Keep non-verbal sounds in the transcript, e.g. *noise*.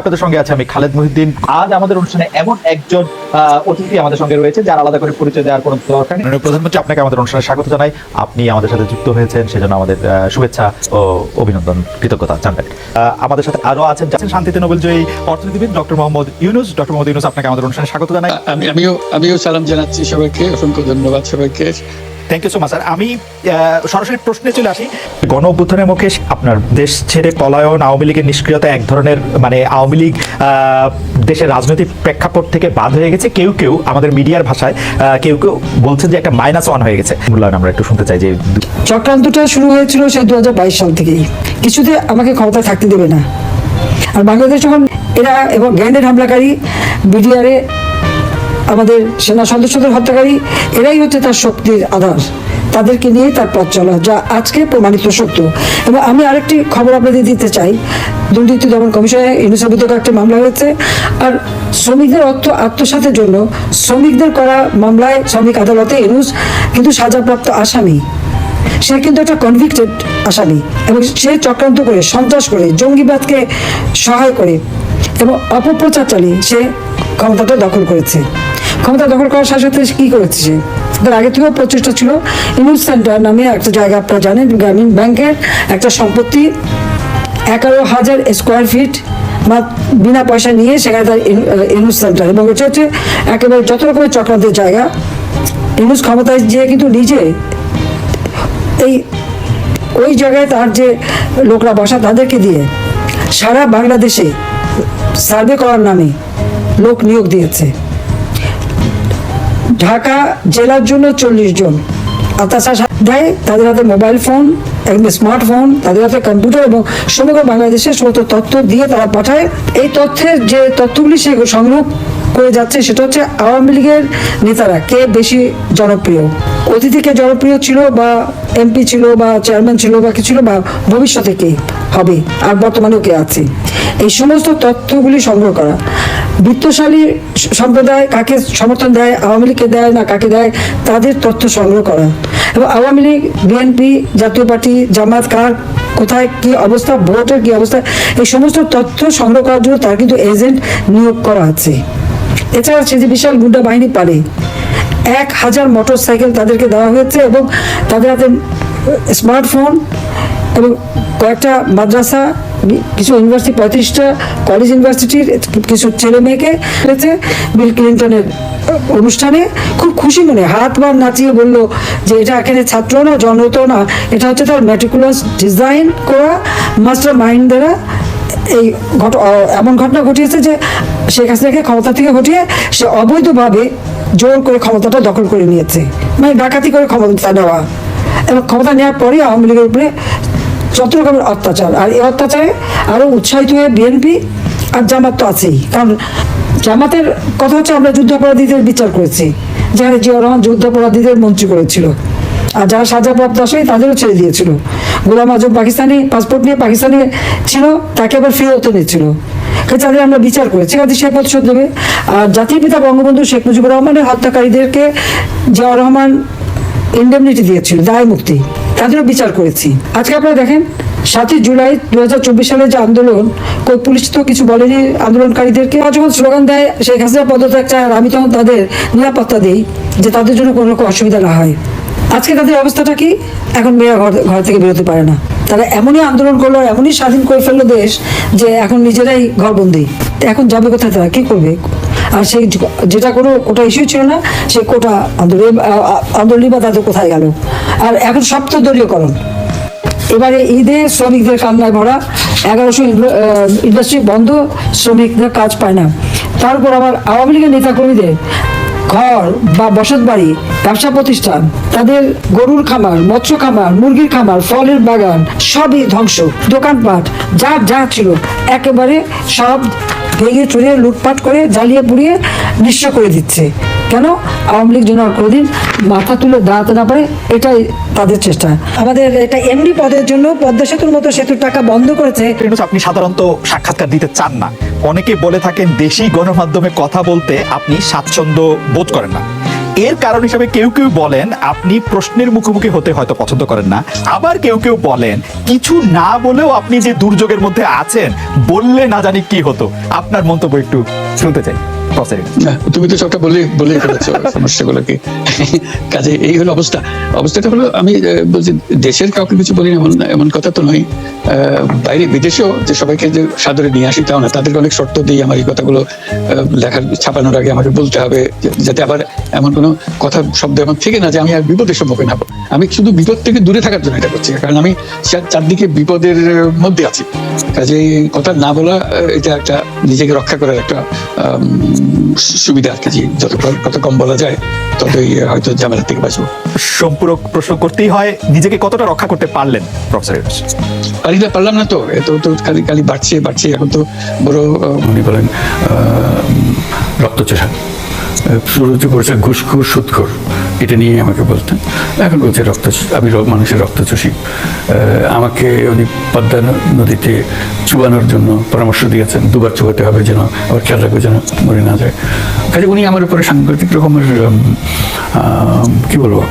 আপনাদের সঙ্গে আছে আমি খালেদ মহিউদ্দিন। আজ আমাদের অনুষ্ঠানে এমন একজন অতিথি আমাদের সঙ্গে রয়েছে যার আলাদা করে পরিচয় দেওয়ার কোনো দরকার নেই। প্রধানমন্ত্রী আপনাকে আমাদের অনুষ্ঠানে স্বাগত জানাই। আপনি আমাদের সাথে যুক্ত হয়েছেন সেজন্য আমাদের শুভেচ্ছা ও অভিনন্দন কৃতজ্ঞতা জানবেন। আমাদের সাথে আরও আছেন যাচ্ছেন শান্তিতে নোবেল জয়ী অর্থনীতিবিদ ডক্টর মোহাম্মদ ইউনুস। ডক্টর মোহাম্মদ ইউনুস আপনাকে আমাদের অনুষ্ঠানে স্বাগত জানাই। আমি আমিও আমিও সালাম জানাচ্ছি সবাইকে অসংখ্য ধন্যবাদ সবাইকে। Thank you so much sir আমি সরাসরি প্রশ্নে চলে আসি। গণ অভ্যুত্থানের মুখে আপনার দেশ ছেড়ে পলায়ন, আওয়ামী লীগের নিষ্ক্রিয়তা এক ধরনের মানে আওয়ামী লীগ দেশের রাজনৈতিক প্রেক্ষাপট থেকে বাদ হয়ে গেছে। কেউ কেউ আমাদের মিডিয়ার ভাষায় কেউ কেউ বলছেন যে একটা মাইনাস ওয়ান হয়ে গেছে। মূল্যায়ন আমরা একটু শুনতে চাই যে চক্রান্তটা শুরু হয়েছিল সেই দু হাজার বাইশ সাল থেকেই। কিছুতে আমাকে ক্ষমতা থাকতে দেবে না। আর বাংলাদেশ যখন এরা এবং গ্যান্ডেড হামলাকারী বিডিআরে আমাদের সেনা সদস্যদের হত্যাকারী, এরাই হচ্ছে তার শক্তির আধার। তাদেরকে নিয়ে তার পথ চলা, যা আজকে প্রমাণিত সত্য। এবং আমি আরেকটি খবর আপনাদের দিতে চাই। দুর্নীতি দমন কমিশনে ইউনিসেফ বিরুদ্ধে একটা মামলা হয়েছে। আর শ্রমিকদের অর্থ, আত্মসাতের জন্য শ্রমিকদের করা মামলায় শ্রমিক আদালতে ইউনুস কিন্তু সাজাপ্রাপ্ত আসামি। সে কিন্তু একটা কনভিক্টেড আসামি এবং সে চক্রান্ত করে, সন্ত্রাস করে, জঙ্গিবাদকে সহায় করে এবং অপপ্রচার চালিয়ে সে ক্ষমতাটা দখল করেছে। ক্ষমতা দখল করার সাথে সাথে কি করেছে তার আগে থেকেও প্রচেষ্টা ছিল। ইউনিট সেন্টার নামে একটা জায়গা আপনারা জানেন, গ্রামীণ ব্যাংকের একটা সম্পত্তি। এগারো হাজার স্কোয়ার ফিট বা বিনা পয়সা নিয়ে সেখানে তার ইউনুস সেন্টার। এবং এটা হচ্ছে একেবারে যত রকমের চক্রান্তের জায়গা ইউনুস ক্ষমতায় যে কিন্তু নিজে এই, ওই জায়গায় তার যে লোকরা বসা তাদেরকে দিয়ে সারা বাংলাদেশে সার্ভে করার নামে লোক নিয়োগ দিয়েছে। ঢাকা জেলার জন্য চল্লিশ জন। দেয় তাদের হাতে মোবাইল ফোন, একদম স্মার্টফোন, তাদের হাতে কম্পিউটার এবং সমগ্র বাংলাদেশের সমস্ত তথ্য দিয়ে তারা পাঠায়। এই তথ্যের যে তথ্যগুলি সে সংগ্রহ করে যাচ্ছে, সেটা হচ্ছে আওয়ামী লীগের নেতারা, কে বেশি জনপ্রিয়? অতীতে কে জনপ্রিয় ছিল বা এমপি ছিল বা চেয়ারম্যান ছিল বা কি ছিল বা ভবিষ্যতে কে হবে? আর বর্তমানেও কে আছে? এই সমস্ত তথ্যগুলি সংগ্রহ করা। বিত্তশালী সম্প্রদায় কাকে সমর্থন দেয়, আওয়ামী লীগকে দেয় না কাকে দেয়, তাদের তথ্য সংগ্রহ করা। এবং আওয়ামী লীগ বিএনপি জাতীয় পার্টি, জামাত কার, কোথায় কি অবস্থা, ভোটের কি অবস্থা, এই সমস্ত তথ্য সংগ্রহ করার জন্য তার কিন্তু এজেন্ট নিয়োগ করা আছে। এছাড়া সে যে বিশাল গুন্ডা বাহিনী পারে এক হাজার মোটর সাইকেল তাদেরকে দেওয়া হয়েছে এবং তাদের হাতে স্মার্টফোন এবং কয়েকটা মাদ্রাসা, কিছু ইউনিভার্সিটি, পঁয়ত্রিশটা কলেজ ইউনিভার্সিটির কিছু ছেলে মেয়েকে হয়েছে বিল ক্লিন্টনের অনুষ্ঠানে। খুব খুশি মনে, হাত বার নাচিয়ে বলল যে এটা এখানে ছাত্র না জনত না, এটা হচ্ছে তার ম্যাট্রিকুলাস ডিজাইন করা মাস্টার মাইন্ড দ্বারা এই এমন ঘটনা ঘটিয়েছে যে শেখ হাসিনাকে ক্ষমতা থেকে ঘটিয়ে সে অবৈধভাবে জোর করে ক্ষমতাটা দখল করে নিয়েছে। মানে ডাকাতি করে ক্ষমতা নেওয়া। এবং ক্ষমতা নেওয়ার পরেই আওয়ামী লীগের উপরে যত রকমের অত্যাচার। আর এই অত্যাচারে আরও উৎসাহিত হয়ে বিএনপি আর জামাত তো আছেই। কারণ জামাতের কথা হচ্ছে আমরা যুদ্ধাপরাধীদের বিচার করেছি। যেখানে জিয়া রহমান যুদ্ধাপরাধীদের মন্ত্রী করেছিল। আর যারা সাজাপ্রাপ্ত আসে তাদেরও ছেড়ে দিয়েছিল। গোলাম আজম পাকিস্তানি পাসপোর্ট নিয়ে পাকিস্তানে ছিল, তাকে আবার ফেরত কাজে তাদের আমরা বিচার করেছি। কাজে সে প্রতিশোধ দেবে। আর জাতির পিতা বঙ্গবন্ধু শেখ মুজিবুর রহমানের হত্যাকারীদেরকে জিয়া রহমান ইন্ডেমনিটি দিয়েছিল, দায় মুক্তি। তাদেরও বিচার করেছি। আজকে আপনারা দেখেন, সাতই জুলাই দু হাজার চব্বিশ সালের যে আন্দোলন পুলিশ তো কিছু বলেনি আন্দোলনকারীদেরকে। যখন স্লোগান দেয়, শেখ হাসিনা পদত্যাগ চায় আমি তখন তাদের নিরাপত্তা দিই, যে তাদের জন্য কোনো রকম অসুবিধা না হয়। আজকে তাদের অবস্থাটা কি? এখন মেয়েরা ঘর ঘর থেকে বেরোতে পারে না। তারা এমনই আন্দোলন করল এমনই স্বাধীন করে ফেলল দেশ যে এখন নিজেরাই ঘরবন্দি। এখন যাবে কোথায় তারা? কি করবে? আর সেই যেটা কোনো কোটা ইস্যু ছিল না, সেই কোটা আন্দোলন আন্দোলনই বা তাদের কোথায় গেল? আর এখন সপ্ত দলীয়করণ। এবারে ঈদে শ্রমিকদের কান্নায় ভরা, এগারোশো ইন্ডাস্ট্রি বন্ধ, শ্রমিকদের কাজ পায় না। তারপর আবার আওয়ামী লীগের নেতাকর্মীদের ঘর বা বসত বাড়ি, ব্যবসা প্রতিষ্ঠান, তাদের গরুর খামার, মৎস্য খামার, মুরগির খামার, ফলের বাগান, সবই ধ্বংস। দোকানপাট যা যা ছিল, একেবারে সব ভেঙে চুরে লুটপাট করে জ্বালিয়ে পুড়িয়ে নিঃস্ব করে দিচ্ছে। কেন আওয়ামী লীগ যেন কোনোদিন মাথা তুলে দাঁড়াতে না পারে এটাই তাদের চেষ্টা। আমাদের এটা এমডি পদের জন্য পদ্মা সেতুর মতো সেতুর টাকা বন্ধ করেছে। আপনি সাধারণত সাক্ষাৎকার দিতে চান না। অনেকে বলে থাকেন দেশি গণমাধ্যমে কথা বলতে আপনি স্বাচ্ছন্দ্য বোধ করেন না। এর কারণ হিসেবে কেউ কেউ বলেন আপনি প্রশ্নের মুখোমুখি হতে হয়তো পছন্দ করেন না। আবার কেউ কেউ বলেন কিছু না বলেও আপনি যে দুর্যোগের মধ্যে আছেন বললে না জানি কি হতো। আপনার মন্তব্য একটু শুনতে চাই। তুমি তো সবটা বলে বলে ফেলেছো *laughs* সমস্যাগুলোকে কাজে এই হলো অবস্থা। অবস্থাটা হলো আমি বলছি দেশের কাউকে কিছু বলি না, এমন এমন কথা তো নয়। আহ, বাইরে বিদেশেও যে সবাইকে যে সাদরে নিয়ে আসি তাও না। তাদেরকে অনেক শর্ত দিই আমার এই কথাগুলো লেখার ছাপানোর আগে আমাকে বলতে হবে যাতে আবার এমন কোনো কথা শব্দ এমন থেকে না যে আমি আর বিপদের সম্মুখীন হব। আমি শুধু বিপদ থেকে দূরে থাকার জন্য এটা করছি কারণ আমি চার- চারদিকে বিপদের মধ্যে আছি। কাজে কথা না বলা এটা একটা নিজেকে রক্ষা করার একটা সুবিধা আর কি যত কত কম বলা যায় ততই হয়তো ঝামেলা থেকে বাঁচবো। সম্পূরক প্রশ্ন করতেই হয় নিজেকে কতটা রক্ষা করতে পারলেন প্রফেসর পারি না পারলাম না তো এত তো খালি খালি বাড়ছে বাড়ছে এখন তো বড় উনি বলেন রক্তচোষা। শুরু করেছে ঘুষখোর সুদখোর এটা নিয়ে আমাকে বলতেন। এখন বলছে রক্ত আমি মানুষের রক্ত আহ, আমাকে উনি পদ্মা নদীতে চুবানোর জন্য পরামর্শ দিয়েছেন দুবার চুবাতে হবে যেন আবার খেয়াল রাখবে যেন মরে না যায়। কাজে উনি আমার উপরে সাংঘাতিক রকমের কি বলব